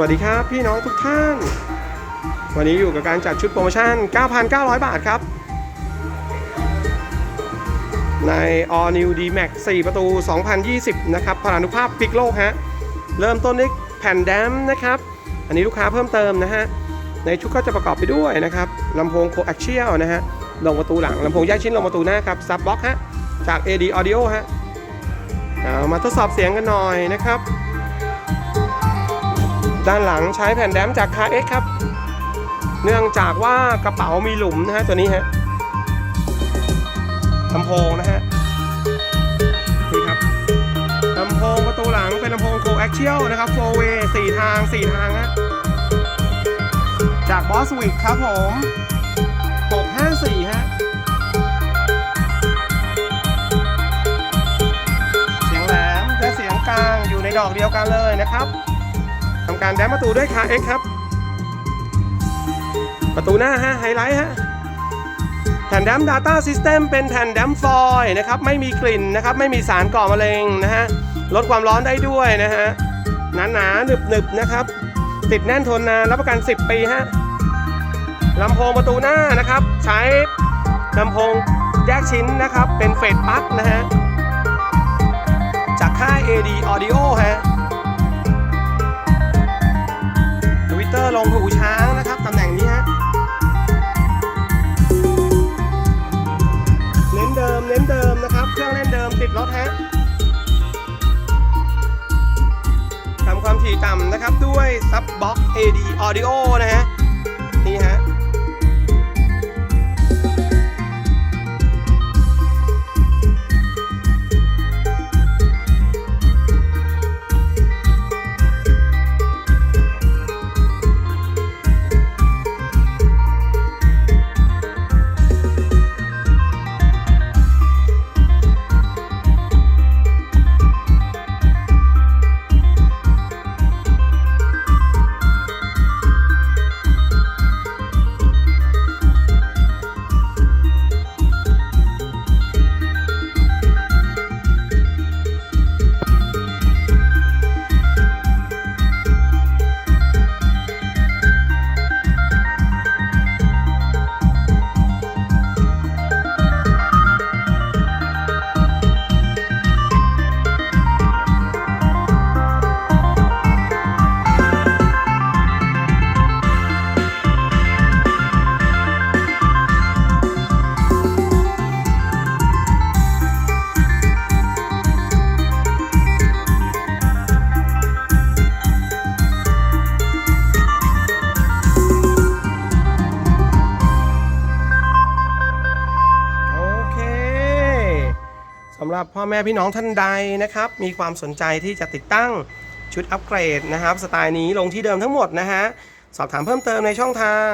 วัสดีครับพี่น้องทุกท่าน วันนี้อยู่กับการจัดชุดโปรโมชั่น 9,900 บาทครับ ใน All New D-Max 4 ประตู 2020 นะครับพลานุภาพพลิกโลกฮะ เริ่มต้นด้วยแผ่นแดมนะครับ อันนี้ลูกค้าเพิ่มเติมนะฮะ ในชุดก็จะประกอบไปด้วยนะครับลำโพงโคแอคเชียลนะฮะลงประตูหลังลำโพงแยกชิ้นลงประตูหน้าครับ ซับบล็อกฮะ จาก AD Audio ฮะเอามาทดสอบเสียงกันหน่อยนะครับ ด้านหลังใช้แผ่นแดมจาก k x ครับ เนื่องจากว่ากระเป๋ามีหลุมนะฮะตัวนี้ฮะลำโพงนะฮะนี่ครับลำโพงประตูหลังเป็นลำโพงโคแอคเชียลนะครับ4 way 4ทาง4ทางฮะจาก Boswick ครับผม654ฮะเสียงแหลมและเสียงกลางอยู่ในดอกเดียวกันเลยนะครับ ทำการแดมประตูด้วย KX ครับ ประตูหน้าฮะไฮไลท์ฮะแผ่นแดม Data System เป็นแผ่นแดมฟอยล์นะครับไม่มีกลิ่นนะครับไม่มีสารก่อมะเร็งนะฮะลดความร้อนได้ด้วยนะฮะหนาๆหนึบๆนะครับ ติดแน่นทนนานรับประกัน 10 ปีฮะลำโพงประตูหน้านะครับ ใช้ลำโพงแยกชิ้นนะครับ เป็นเฟดปลั๊กนะฮะจากค่าย AD Audio ฮะ ลงหูช้างนะครับตำแหน่งนี้ฮะเน้นเดิมเน้นเดิมนะครับ เครื่องเล่นเดิมติดรถฮะทำความถี่ต่ำนะครับด้วยซับบ็อก AD Audio นะฮะนี่ฮะ สำหรับพ่อแม่พี่น้องท่านใดนะครับ มีความสนใจที่จะติดตั้งชุดอัปเกรดนะครับ สไตล์นี้ลงที่เดิมทั้งหมดนะฮะ สอบถามเพิ่มเติมในช่องทาง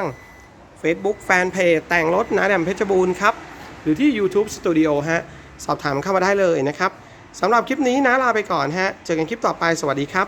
Facebook Fanpage แต่งรถนะแดมเพชรบูรณ์ครับ หรือที่ YouTube Studio ฮะ สอบถามเข้ามาได้เลยนะครับสำหรับคลิปนี้นะลาไปก่อนฮะ เจอกันคลิปต่อไปสวัสดีครับ